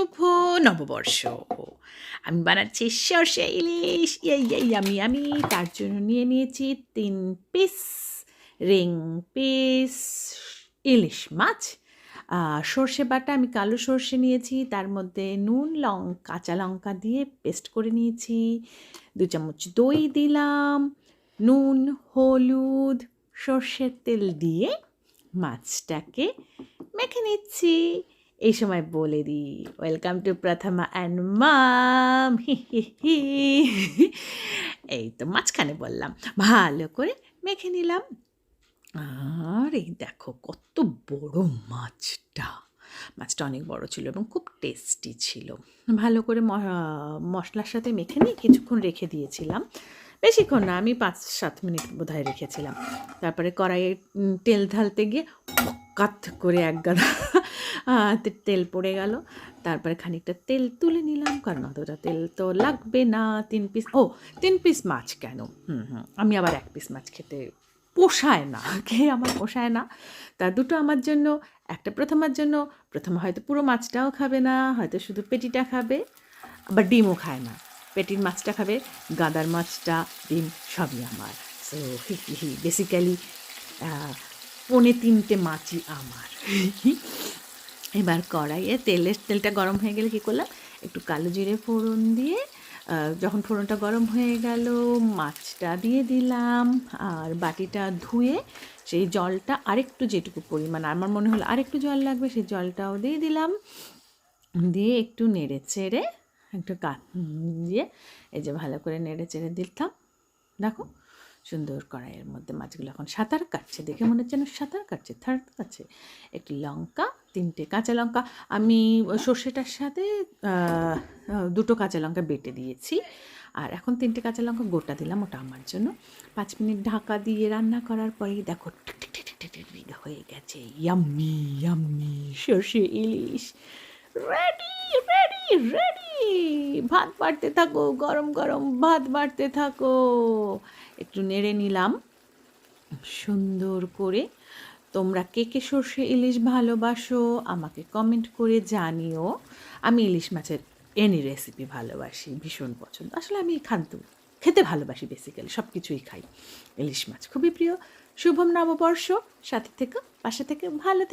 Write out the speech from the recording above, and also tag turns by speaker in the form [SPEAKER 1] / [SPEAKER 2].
[SPEAKER 1] শুভ নববর্ষ। আমি বানাচ্ছি সর্ষে ইলিশ। এই আমি আমি। তার জন্য নিয়ে নিয়েছি তিন পিস রিং পিস ইলিশ মাছ। সর্ষে বাটা আমি কালো সর্ষে নিয়েছি। তার মধ্যে নুন, লং, কাঁচা লঙ্কা দিয়ে পেস্ট করে নিয়েছি। দু চামচ দই দিলাম। নুন, হলুদ, সর্ষের তেল দিয়ে মাছটাকে মেখে নিচ্ছি। এই সময় বলে দিই welcome to Prothoma and mum হি হি হি এই তো মাঝখানে বললাম, ভালো করে মেখে নিলাম। আর এই দেখো কত বড় মাছটা। মাছটা অনেক বড় ছিল এবং খুব টেস্টি ছিল। ভালো করে মশলার সাথে মেখে নিয়ে কিছুক্ষণ রেখে দিয়েছিলাম। বেশিক্ষণ না, আমি পাঁচ সাত মিনিট বোধহয় রেখেছিলাম। তারপরে কড়াইয়ে তেল ঢালতে গিয়ে কাত করে এক গাদা তেল পড়ে গেল। তারপরে খানিকটা তেল তুলে নিলাম, কারণ অতটা তেল তো লাগবে না। তিন পিস, ও, তিন পিস মাছ কেন? হুম হুম, আমি আবার এক পিস মাছ খেতে পোষায় না, খেয়ে আমার পোষায় না। তা দুটো আমার জন্য, একটা প্রথমার জন্য, প্রথমে হয়তো পুরো মাছটাও খাবে না, হয়তো শুধু পেটিটা খাবে, আবার ডিমও খায় না। পেটির মাছটা খাবে, গাদার মাছটা, ডিম সবই আমার। সো বেসিক্যালি পৌনে তিনটে মাছই আমার। এবার কড়াইয়ে তেলের তেলটা গরম হয়ে গেলে কী করলাম? একটু কালো জিরে ফোড়ন দিয়ে যখন ফোড়নটা গরম হয়ে গেল, মাছটা দিয়ে দিলাম, আর বাটিটা ধুয়ে সেই জলটা আরেকটু যেটুকু পরিমাণ, আমার মনে হলো আরেকটু জল লাগবে, সেই জলটাও দিয়ে দিলাম। দিয়ে একটু নেড়ে চেড়ে একটু কা দিয়ে এই যে ভালো করে নেড়ে চেড়ে দিতাম দেখো সুন্দর কড়াইয়ের মধ্যে মাছগুলো এখন সাঁতার কাটছে দেখে মনে হচ্ছে যেন সাঁতার কাটছে থার্ড কাটছে একটি লঙ্কা তিনটে কাঁচা লঙ্কা আমি সর্ষেটার সাথে দুটো কাঁচা লঙ্কা বেটে দিয়েছি আর এখন তিনটে কাঁচা লঙ্কা গোটা দিলাম ওটা আমার জন্য পাঁচ মিনিট ঢাকা দিয়ে রান্না করার পরেই দেখো হয়ে গেছে ইয়াম্মি ইয়াম্মি সর্ষে ইলিশ রেডি রেডি রেডি ভাত বাড়তে থাকো, গরম গরম ভাত বাড়তে থাকো। একটু নেড়ে নিলাম। সুন্দর করে তোমরা কে কে সর্ষে ইলিশ ভালোবাসো আমাকে কমেন্ট করে জানিও। আমি ইলিশ মাছের এনি রেসিপি ভালোবাসি, ভীষণ পছন্দ। আসলে আমি খাদ্য খেতে ভালোবাসি বেসিক্যালি সব কিছুই খাই। ইলিশ মাছ খুবই প্রিয়। শুভম নববর্ষ, সাথে থেকে, পাশে থেকে, ভালো